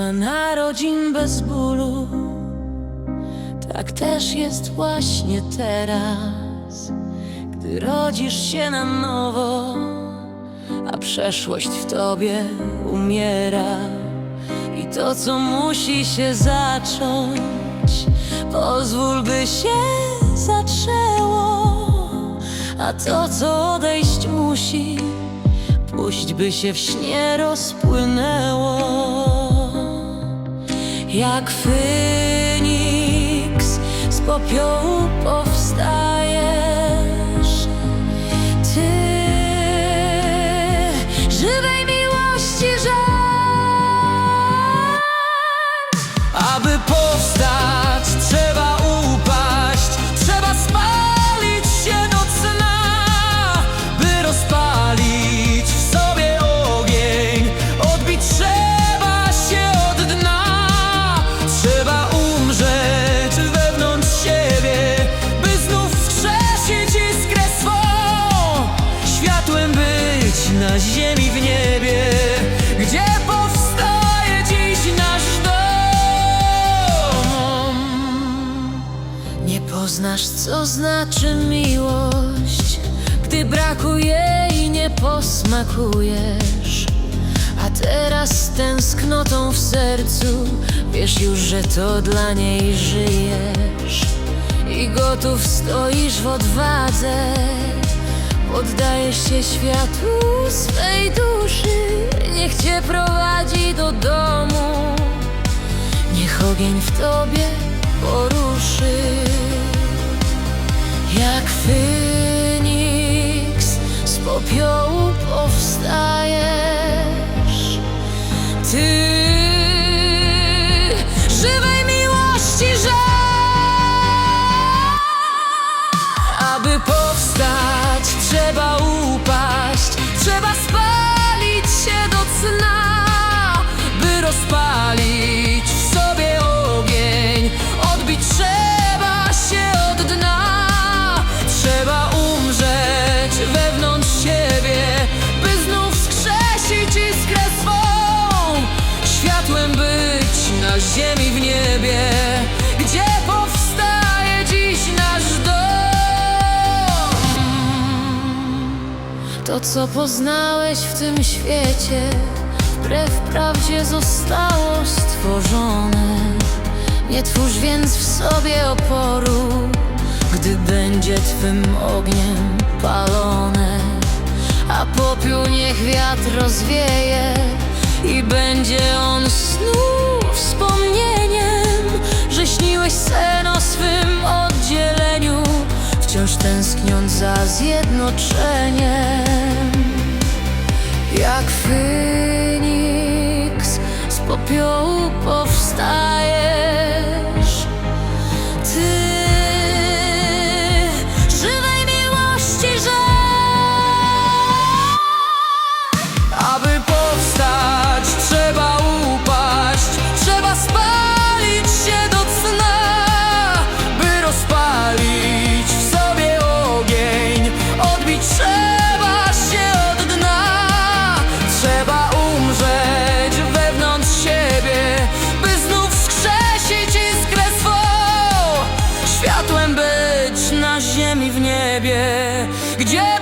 ma narodzin bez bólu. Tak też jest właśnie teraz, gdy rodzisz się na nowo, a przeszłość w tobie umiera. I to, co musi się zacząć, pozwól, by się zaczęło. A to, co odejść musi, puść, by się w śnie rozpłynęło. Jak Feniks z popiołu powstajesz poznasz, co znaczy miłość, gdy brakuje jej nie posmakujesz. A teraz z tęsknotą w sercu wiesz już, że to dla niej żyjesz. I gotów stoisz w odwadze, poddajesz się światłu swej duszy. Niech cię prowadzi do domu. Niech ogień w tobie poruszy Jak Feniks z popiołu To, co poznałeś w tym świecie, wbrew prawdzie zostało stworzone. Nie twórz więc w sobie oporu, gdy będzie twym ogniem palone. A popiół niech wiatr rozwieje i będzie on znów wspomnieniem, że śniłeś sen o swym oddzieleniu, wciąż tęskniąc za zjednoczeniem. Jak Feniks z popiołu powstajesz światłem być na ziemi w niebie, gdzie.